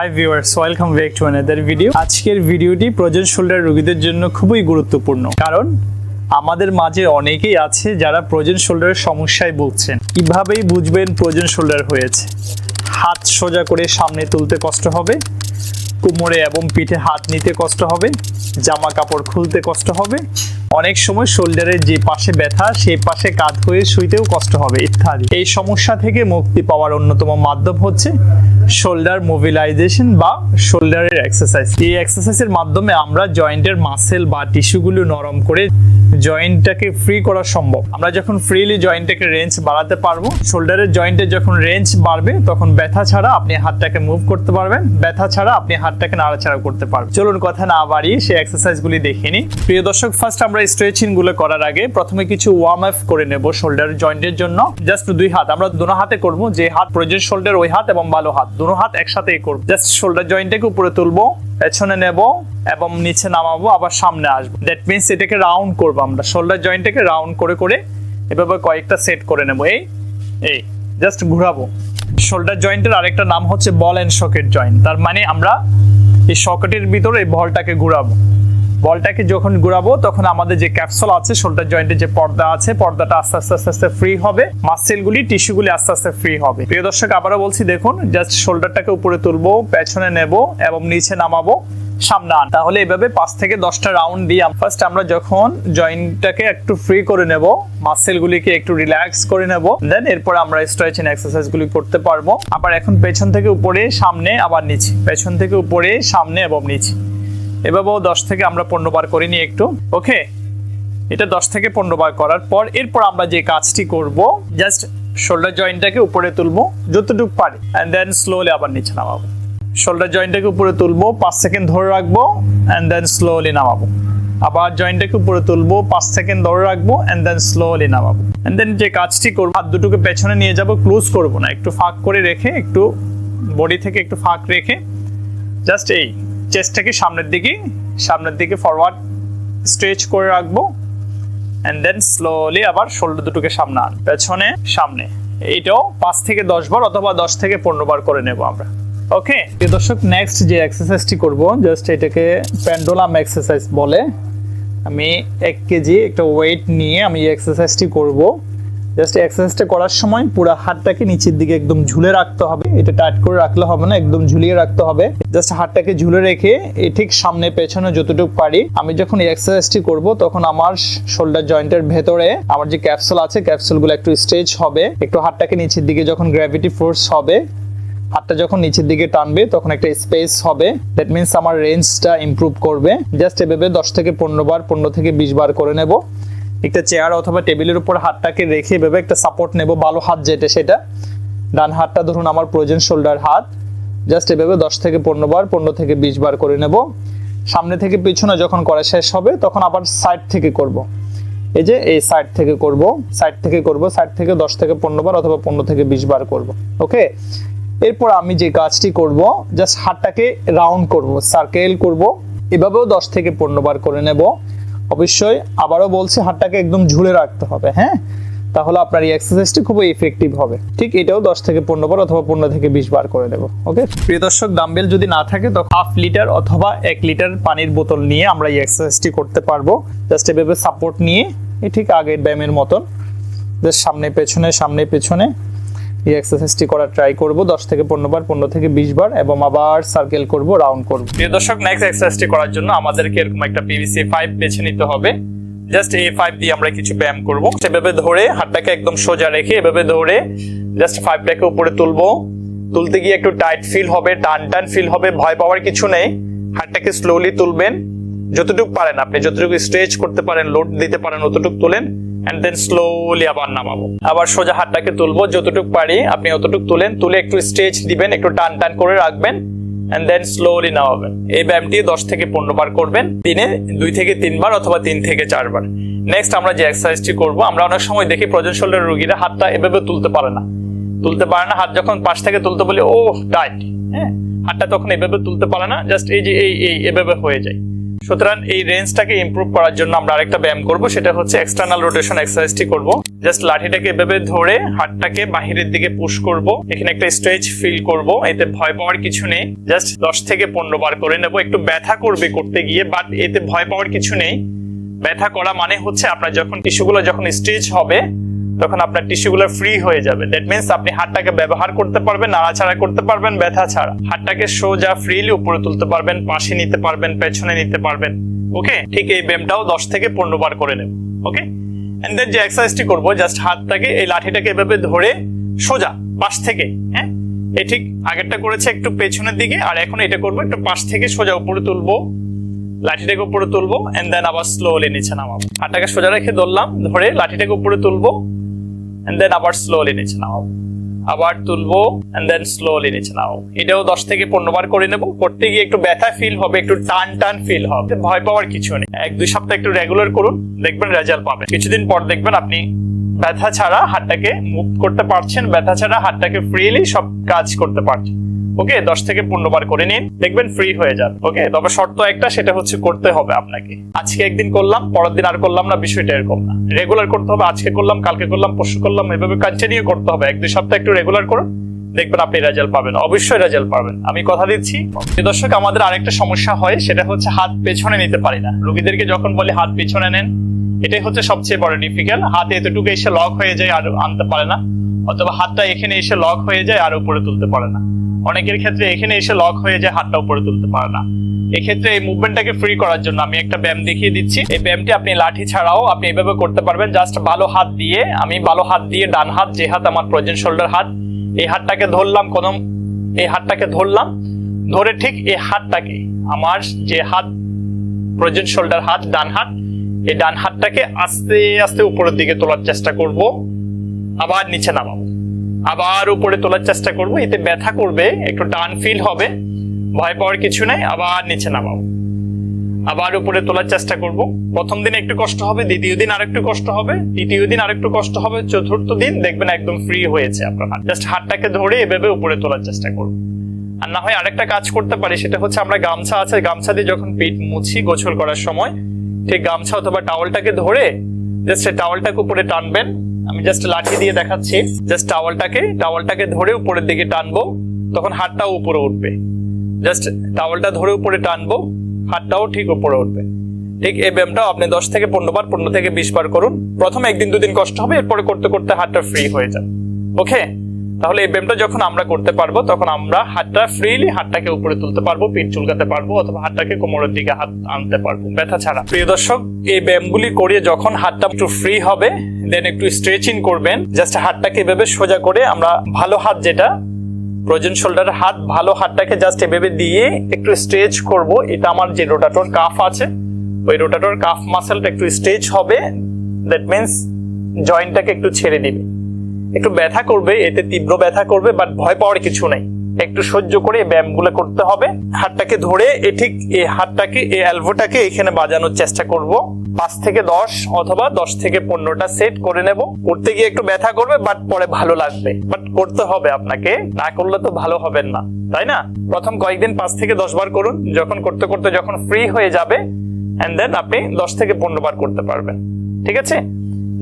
Hi viewers welcome back to another video আজকের ভিডিওটি প্রোজন shoulder রোগীদের জন্য খুবই গুরুত্বপূর্ণ। কারণ আমাদের মাঝে অনেকেই আছে যারা প্রোজন শোল্ডারের সমস্যায় ভুগছেন। কিভাবেই বুঝবেন প্রোজন শোল্ডার হয়েছে? হাত সোজা করে সামনে তুলতে কষ্ট হবে? কোমরে এবং পিঠে হাত নিতে কষ্ট হবে? জামা কাপড় খুলতে কষ্ট হবে? অনেক সময় শোল্ডারের যে পাশে ব্যথা সেই পাশে কাঁধ হয়ে শুইতেও কষ্ট হবে ইত্যাদি। এই সমস্যা থেকে মুক্তি পাওয়ার অন্যতম মাধ্যম হচ্ছে শোল্ডার মোবিলাইজেশন বা শোল্ডারের এক্সারসাইজ এই এক্সারসাইজের মাধ্যমে আমরা জয়েন্টের মাসেল বা টিস্যুগুলো নরম করে জয়েন্টটাকে ফ্রি করা সম্ভব। আমরা যখন ফ্রিলি জয়েন্টটাকে রেঞ্জ বাড়াতে পারব শোল্ডারের জয়েন্টে যখন রেঞ্জ বাড়বে, তখন ব্যথা ছাড়া আপনি হাতটাকে মুভ করতে পারবেন। ব্যথা ছাড়া আপনি হাতটাকে নাড়াচাড়া করতে পারবেন। চলুন কথা না বাড়িয়ে সেই এক্সারসাইজগুলি দেখে নিই। প্রিয় দর্শক ফার্স্ট আমরা স্ট্রেচিংগুলো করার আগে প্রথমে কিছু ওয়ার্ম আপ করে নেব শোল্ডার জয়েন্টের জন্য। জাস্ট দুই হাত। আমরা দুনো হাতে করব, যে হাত প্রয়োজন শোল্ডার ওই হাত এবং ভালো হাত। দুনো হাত একসাথেই করব। জাস্ট শোল্ডার জয়েন্টটাকে উপরে তুলবো। পেছনে নেব এবং নিচে নামাবো, আবার সামনে আসব। দ্যাট মিনস এটাকে রাউন্ড করব আমরা। শোল্ডার জয়েন্টটাকে রাউন্ড করে করে এভাবে কয়েকটা সেট করে নেব। এই এই জাস্ট ঘুরাবো। শোল্ডার জয়েন্টের আরেকটা নাম হচ্ছে বল অ্যান্ড সকেট জয়েন্ট তার মানে আমরা এই সকেটের ভিতরে এই বলটাকে ঘুরাবো। বলটাকে যখন ঘুরাবো, তখন আমাদের যে ক্যাপসুল আছে শোল্ডার জয়েন্টে যে পর্দা আছে, পর্দাটা আস্তে আস্তে আস্তে আস্তে ফ্রি হবে। মাসেলগুলি টিস্যুগুলি আস্তে আস্তে ফ্রি হবে। প্রিয় দর্শক, আবারও বলছি, দেখুন জাস্ট শোল্ডারটাকে উপরে তুলবো, পেছনে নেব এবং নিচে নামাবো। সামনে আন। তাহলে এভাবে পাঁচ থেকে দশটা রাউন্ড দিয়ে ফার্স্ট আমরা যখন জয়েন্টটাকে একটু ফ্রি করে নেব মাসেলগুলিকে একটু রিল্যাক্স করে নেব দেন এরপর আমরা স্ট্রেচিং এক্সারসাইজগুলি করতে পারব। আবার এখন পেছন থেকে উপরে, সামনে, আবার নিচে। পেছন থেকে উপরে, সামনে এবং নিচে। এভাবেও দশ থেকে আমরা পনেরো বার করিনি একটু, ওকে? এটা দশ থেকে পনেরো বার করার পর এরপর আমরা যে কাজটি করব, জাস্ট শোল্ডার জয়েন্টটাকে উপরে তুলবো, যতটুকু পারি অ্যান্ড দেন স্লোলি আবার নিচে নামাবো। শোল্ডার জয়েন্টটাকে উপরে তুলবো, পাঁচ সেকেন্ড ধরে রাখব অ্যান্ড দেন স্লোলি নামাবো। আবার জয়েন্টটাকে উপরে তুলবো, পাঁচ সেকেন্ড ধরে রাখব অ্যান্ড দেন স্লোলি নামাবো। অ্যান্ড দেন যে কাজটি করব, হাত দুটোকে পেছনে নিয়ে যাব ক্লোজ করব না, একটু ফাঁক করে রেখে, একটু বডি থেকে একটু ফাঁক রেখে, জাস্ট এই। চেস্টটাকে সামনের দিকে সামনের দিকে ফরওয়ার্ড স্ট্রেচ করে রাখব অ্যান্ড দেন স্লোলি আবার শোল্ডার দুটোকে সামনে আন, পেছনে, সামনে। এইটাও পাঁচ থেকে দশ বার অথবা দশ থেকে পনেরো বার করে নেব আমরা। ওকে দর্শক নেক্সট যে এক্সারসাইজটি করব জাস্ট এটাকে প্যান্ডোলাম এক্সারসাইজ বলে। আমি এক কেজি একটা ওয়েট নিয়ে আমি এক্সারসাইজটি করব। জাস্ট এক্সারসাইজটা করার সময় পুরো হাতটাকে নিচের দিকে একদম ঝুলে রাখতে হবে। এটা টাইট করে রাখলে হবে না, একদম ঝুলিয়ে রাখতে হবে। জাস্ট হাতটাকে ঝুলে রেখে ঠিক সামনে পেছনে যতটুকু পারি, আমি যখন এই এক্সারসাইজটি করব, তখন আমার শোল্ডার জয়েন্টের ভেতরে আমার যে ক্যাপসুল আছে ক্যাপসুলগুলো একটু স্ট্রেচ হবে। একটু হাতটাকে নিচের দিকে যখন গ্র্যাভিটি ফোর্স হবে, হাতটা যখন নিচের দিকে টানবে, তখন একটা স্পেস হবে। দ্যাট মিনস আমার রেঞ্জটা ইমপ্রুভ করবে। জাস্ট এভাবে দশ থেকে পনেরো বার, পনেরো থেকে বিশ বার করে নেব। একটা চেয়ার অথবা টেবিলের উপর হাতটাকে রেখে এভাবে একটা সাপোর্ট নেব ভালো হাত যেটা সেটা। ডান হাতটা ধরুন আমার প্রয়োজন শোল্ডার হাত। জাস্ট এভাবে দশ থেকে পনেরো বার, পনেরো থেকে বিশ বার করে নেব। সামনে থেকে পিছনে যখন করা শেষ হবে, তখন আবার সাইড থেকে করব। এই যে এই সাইড থেকে করব সাইড থেকে করব সাইড থেকে দশ থেকে পনেরো বার অথবা পনেরো থেকে বিশ বার করব ওকে এরপর আমি যে কাজটি করব জাস্ট হাতটাকে রাউন্ড করব সার্কেল করব। এভাবেও দশ থেকে পনেরো বার করে নেব। অবশ্যই আবারও বলছি, হাতটাকে একদম ঝুলে রাখতে হবে হ্যাঁ? তাহলে আপনার এই এক্সারসাইজটি খুবই ইফেক্টিভ হবে। ঠিক এটাও দশ থেকে পনেরো বার অথবা পনেরো থেকে বিশ বার করে দেবো ওকে প্রিয় দর্শক ডাম্বেল যদি না থাকে, তো হাফ লিটার অথবা এক লিটার পানির বোতল নিয়ে আমরা এই এক্সারসাইজটি করতে পারব। জাস্ট এভাবে সাপোর্ট নিয়ে ঠিক আগের ব্যায়ামের মতন জাস্ট সামনে পেছনে সামনে পেছনে এই এক্সারসাইজটি করার ট্রাই করব। 10 থেকে 15 বার 15 থেকে 20 বার এবং আবার সার্কেল করব রাউন্ড করব। প্রিয় দর্শক নেক্সট এক্সারসাইজটি করার জন্য আমাদেরকে এরকম একটা পিভিসি পাইপ বেছে নিতে হবে। জাস্ট এই পাইপ দিয়ে আমরা কিছু ব্যায়াম করব। সেভাবে ধরে হাতটাকে একদম সোজা রেখে এভাবে ধরে জাস্ট পাইপটাকে উপরে তুলবো। তুলতে গিয়ে একটু টাইট ফিল হবে, টান টান ফিল হবে, ভয় পাওয়ার কিছু নেই। হাতটাকে স্লোলি তুলবেন। যতটুকু পারেন আপনি, যতটুকু স্ট্রেচ করতে পারেন লোড দিতে পারেন, অতটুকু তোলেন। এন্ড দেন স্লোলি আবার নামাবো। আবার সোজা হাতটাকে তুলবো, যতটুকু পারি আপনি অতটুকু তুলেন, তুলে একটু স্ট্রেচ দিবেন, একটু টান টান করে রাখবেন এন্ড দেন স্লোলি নামাবেন। এই ব্যায়ামটি দশ থেকে পনেরো বার করবেন, দিনে দুই থেকে তিনবার অথবা তিন থেকে চারবার নেক্সট আমরা যে এক্সারসাইজটি করব, আমরা অনেক সময় দেখি প্রজন শোল্ডার রোগীরা হাতটা এভাবে তুলতে পারে না। তুলতে পারে না, হাত যখন পাশ থেকে তুলতে বলি ও টাইট হ্যাঁ হাতটা তখন এভাবে তুলতে পারে না জাস্ট এই যে, এই এই, এভাবে হয়ে যায়। সুতরাং এই রেঞ্জটাকে ইমপ্রুভ করার জন্য আমরা আরেকটা ব্যায়াম করব, সেটা হচ্ছে এক্সটার্নাল রোটেশন এক্সারসাইজটি করব। জাস্ট লাঠিটাকে এভাবে ধরে হাতটাকে বাহিরের দিকে পুশ করব, এখানে একটা স্ট্রেচ ফিল করব, এতে ভয় পাওয়ার কিছু নেই। জাস্ট দশ থেকে পনেরো বার করে নেব, একটু ব্যথা করবে করতে গিয়ে বাট এতে ভয় পাওয়ার কিছু নেই। ব্যথা করা মানে হচ্ছে আপনার যখন টিস্যুগুলো যখন স্ট্রেচ হবে তখন আপনার টিস্যুগুলো ফ্রি হয়ে যাবে। দ্যাট মিন্স আপনি হাতটাকে ব্যবহার করতে পারবেন, নাড়াচাড়া করতে পারবেন, ব্যথা ছাড়া। হাতটাকে সোজা ফ্রিলি উপরে তুলতে পারবেন, পাশে নিতে পারবেন, পেছনে নিতে পারবেন। ওকে ঠিক এই ব্যায়ামটাও দশ থেকে পনেরো বার করে নেব। ওকে এন্ড দেন যে এক্সারসাইজটি করব জাস্ট হাতটাকে, এই লাঠিটাকে এভাবে ধরে সোজা, পাশ থেকে হ্যাঁ? এই ঠিক আগেরটা করেছে একটু পেছনের দিকে, আর এখন এটা করব একটু পাশ থেকে সোজা উপরে তুলবো। লাঠিটাকে উপরে তুলবো এন্ড দেন আবার স্লোলি নিচে নামাবো। হাতটাকে সোজা রেখে ধরলাম, ধরে লাঠিটাকে উপরে তুলবো। এন্ড দেন আবার স্লোলি নিচে নামাবো। আবার তুলবো অ্যান্ড দেন স্লোলি নিচে নাও এটাও দশ থেকে পনেরো বার করে নেব। করতে গিয়ে একটু ব্যথা ফিল হবে, একটু টান টান ফিল হবে। ভয় পাওয়ার কিছু নেই। এক দুই সপ্তাহ একটু রেগুলার করুন, দেখবেন রেজাল্ট পাবেন। কিছুদিন পর দেখবেন আপনি ব্যথা ছাড়া হাতটাকে মুভ করতে পারছেন, ব্যথা ছাড়া হাতটাকে ফ্রিলি সব কাজ করতে পারছেন। ওকে দশ থেকে পনেরো বার করে নিন, দেখবেন ফ্রি হয়ে যান। ওকে তবে শর্ত একটা, সেটা হচ্ছে করতে হবে আপনাকে। আজকে একদিন করলাম, পরের দিন আর করলাম না, বিষয়টা এরকম না। রেগুলার করতে হবে, আজকে করলাম, কালকে করলাম, পরশু করলাম, এভাবে কন্টিনিউ করতে হবে। এক দুই সপ্তাহ একটু রেগুলার করুন। দেখবেন আপনি রেজাল্ট পাবেন। অবশ্যই রেজাল্ট পাবেন। আমি কথা দিচ্ছি। দর্শক, আমাদের আরেকটা সমস্যা হয়, সেটা হচ্ছে হাত পেছনে নিতে পারি না। রোগীদেরকে যখন বলি হাত পেছনে নেন, এটাই হচ্ছে সবচেয়ে বড় ডিফিকাল্ট হাতে এতটুকু এসে লক হয়ে যায়, আর আনতে পারে না। অথবা হাতটা এখানে এসে লক হয়ে যায়, আর উপরে তুলতে পারে না। অনেকের ক্ষেত্রে এখানে এসে লক হয়ে যায়, হাতটা উপরে তুলতে পারে না। এক্ষেত্রে এই মুভমেন্টটাকে ফ্রি করার জন্য আমি একটা ব্যায়াম দেখিয়ে দিচ্ছি। এই ব্যায়ামটি আপনি লাঠি ছাড়াও আপনি এভাবে করতে পারবেন। জাস্ট ভালো হাত দিয়ে, আমি ভালো হাত দিয়ে ডান হাত, যে হাত আমার প্রয়োজন শোল্ডার হাত এই হাতটাকে ধরলাম কদম, এই হাতটাকে ধরলাম, ধরে ঠিক এই হাতটাকে, আমার যে হাত, প্রয়োজন শোল্ডার হাত, ডান হাত, এই ডান হাতটাকে আস্তে আস্তে উপরের দিকে তোলার চেষ্টা করব, আবার নিচে নামাবো, আবার উপরে তোলার চেষ্টা করব, এতে ব্যথা করবে, একটু টান ফিল হবে, ভয় পাওয়ার কিছু নাই, আবার নিচে নামাবো। আবার উপরে তোলার চেষ্টা করব। প্রথম দিন একটু কষ্ট হবে, দ্বিতীয় দিন আরেকটু কষ্ট হবে, তৃতীয় দিন আরেকটু কষ্ট হবে, চতুর্থ দিন দেখবেন একদম ফ্রি হয়েছে আপনার হাত। জাস্ট হাতটাকে ধরে এভাবে উপরে তোলার চেষ্টা করব। আর না হয় আরেকটা কাজ করতে পারি, সেটা হচ্ছে আমরা গামছা আছে, গামছা দিয়ে যখন পেট মুছি গোছল করার সময়, ঠিক গামছা অথবা টাওয়ালটাকে ধরে জাস্ট টাওয়ালটাকে উপরে টানবেন। আমি জাস্ট লাঠি দিয়ে দেখাচ্ছি জাস্ট টাওয়ালটাকে টাওয়ালটাকে ধরে উপরের দিকে টানবো, তখন হাতটাও উপরে উঠবে। জাস্ট টাওয়ালটা ধরে উপরে টানবো হাতটাও ঠিক উপরে উঠবে। ঠিক এই ব্যায়ামটাও আপনি দশ থেকে পনেরো বার, পনেরো থেকে বিশ বার করুন। প্রথমে একদিন, দুদিন কষ্ট হবে, এরপরে করতে করতে হাতটা ফ্রি হয়ে যাবে। ওকে তাহলে এই ব্যায়ামটা যখন আমরা করতে পারব, তখন আমরা হাতটা ফ্রিলি হাতটাকে উপরে তুলতে পারব, পিঠ চুলকাতে পারব, অথবা হাতটাকে কোমরের দিকে হাত আনতে পারব, ব্যথা ছাড়া। প্রিয় দর্শক, এই ব্যায়ামগুলি করিয়ে যখন হাতটা একটু ফ্রি হবে দেন একটু স্ট্রেচিং করবেন জাস্ট হাতটাকে এভাবে সোজা করে আমরা ভালো হাত যেটা প্রয়োজন শোল্ডারের হাত, ভালো হাতটাকে জাস্ট এভাবে দিয়ে একটু স্ট্রেচ করব। এটা আমার যে রোটাটর কাফ আছে, ওই রোটাটর কাফ মাসেলটা একটু স্ট্রেচ হবে। দ্যাট মিন্স জয়েন্টটাকে একটু ছেড়ে দিবে। একটু ব্যথা করবে, এতে তীব্র ব্যথা করবে বাট ভয় পাওয়ার কিছু নেই। একটু সহ্য করে ব্যায়ামগুলো করতে হবে। হাতটাকে ধরে এ ঠিক এই হাতটাকে এই অ্যালভোটাকে এখানে বাজানোর চেষ্টা করব। পাঁচ থেকে দশ অথবা দশ থেকে পনেরোটা সেট করে নেব। করতে গিয়ে একটু ব্যথা করবে বাট পরে ভালো লাগবে। বাট করতে হবে আপনাকে। না করলে তো ভালো হবেন না। তাই না? প্রথম কয়েকদিন পাঁচ থেকে দশ বার করুন। যখন করতে করতে যখন ফ্রি হয়ে যাবে অ্যান্ড দেন আপনি দশ থেকে পনেরো বার করতে পারবেন। ঠিক আছে?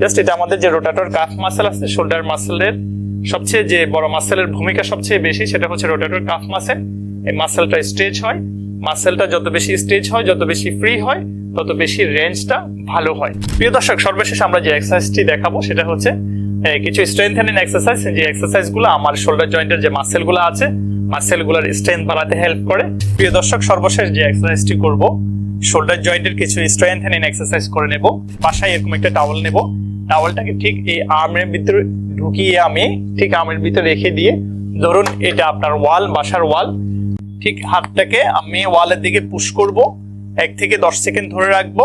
জাস্ট এটা আমাদের যে রোটাটর কাফ মাসেল আছে শোল্ডার মাসেলের সবচেয়ে যে বড় মাসেলের ভূমিকা সবচেয়ে বেশি সেটা হচ্ছে রোটাটর কাফ মাসেল এই মাসেলটা স্ট্রেচ হয়। মাসেলটা যত বেশি স্ট্রেচ হয়, যত বেশি ফ্রি হয়, তত বেশি রেঞ্জটা ভালো হয়। প্রিয় দর্শক, সর্বশেষ আমরা যে এক্সারসাইজটি দেখাবো সেটা হচ্ছে কিছু স্ট্রেংথেনিং এক্সারসাইজ যে এক্সারসাইজগুলো আমার শোল্ডার জয়েন্টের যে মাসেলগুলো আছে মাসেলগুলোর স্ট্রেংথ বাড়াতে হেল্প করে। প্রিয় দর্শক, সর্বশেষ যে এক্সারসাইজটি করব শোল্ডার জয়েন্টের কিছু স্ট্রেংথেনিং এক্সারসাইজ করে নেব। বাসায় এরকম একটা টাওয়াল নেব। টাওয়ালটাকে ঠিক এই আর্মের ভিতরে ঢুকিয়ে আমি ঠিক আর্মের ভিতরে রেখে দিয়ে, ধরুন এটা আপনার ওয়াল, বাসার ওয়াল, ঠিক হাতটাকে আমি ওয়ালের দিকে পুশ করব, এক থেকে দশ সেকেন্ড ধরে রাখব,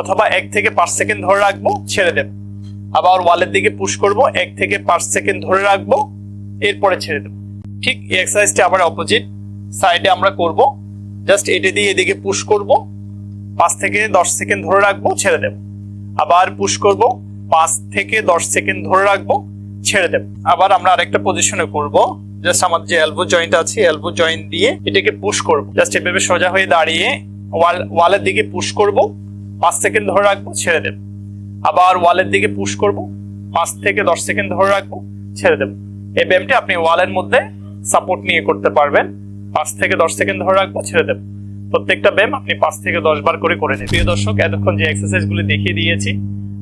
অথবা এক থেকে পাঁচ সেকেন্ড ধরে রাখব, ছেড়ে দেব। আবার ওয়ালের দিকে পুশ করব, এক থেকে পাঁচ সেকেন্ড ধরে রাখব, এরপরে ছেড়ে দেব। ঠিক এই এক্সারসাইজটি আবার অপোজিট সাইডে আমরা করব। জাস্ট এটা দিয়ে এদিকে পুশ করব, পাঁচ থেকে দশ সেকেন্ড ধরে রাখব, ছেড়ে দেব। আবার পুশ করব পাঁচ থেকে দশ সেকেন্ড ধরে রাখব, ছেড়ে দেব। আবার আমরা আরেকটা পজিশনে করব। জাস্ট আমার যে এলবো জয়েন্ট আছে এলবো জয়েন্ট দিয়ে এটাকে পুশ করব। জাস্ট এভাবে সোজা হয়ে দাঁড়িয়ে ওয়াল ওয়ালের দিকে পুশ করব। পাঁচ সেকেন্ড ধরে রাখব, ছেড়ে দেব। আবার ওয়ালের দিকে পুশ করব। পাঁচ থেকে দশ সেকেন্ড ধরে রাখব, ছেড়ে দেব। এই ব্যায়ামটি আপনি ওয়ালের মধ্যে সাপোর্ট নিয়ে করতে পারবেন। পাঁচ থেকে দশ সেকেন্ড ধরে রাখব, ছেড়ে দেব। প্রত্যেকটা ব্যায়াম আপনি পাঁচ থেকে দশ বার করে করে নেবেন। প্রিয় দর্শক, এতক্ষণ যে এক্সারসাইজগুলি দেখিয়ে দিয়েছি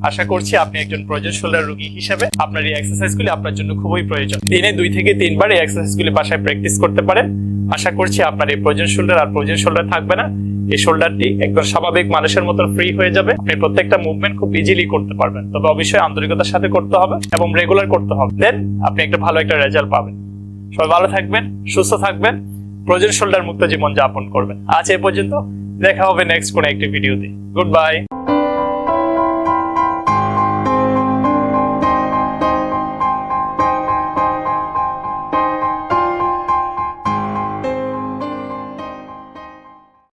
আশা করছি আপনি একজন প্রয়োজন শোল্ডার রোগী হিসেবে আপনার এই এক্সারসাইজগুলি আপনার জন্য খুবই প্রয়োজন। দিনে দুই থেকে তিনবার এই এক্সারসাইজগুলি বাসায় প্র্যাকটিস করতে পারেন। আশা করছি আপনার এই প্রয়োজন শোল্ডার আর প্রয়োজন শোল্ডার থাকবে না। এই শোল্ডারটি একদম স্বাভাবিক মানুষের মতো ফ্রি হয়ে যাবে। আপনি প্রত্যেকটা মুভমেন্ট খুব ইজিলি করতে পারবেন। তবে অবশ্যই আন্তরিকতার সাথে করতে হবে এবং রেগুলার করতে হবে। দেন আপনি একটা ভালো একটা রেজাল্ট পাবেন। সবাই ভালো থাকবেন, সুস্থ থাকবেন, প্রয়োজন শোল্ডার মুক্ত জীবন যাপন করবেন। আজ এ পর্যন্ত দেখা হবে নেক্সট কোনো একটি ভিডিওতে গুড বাই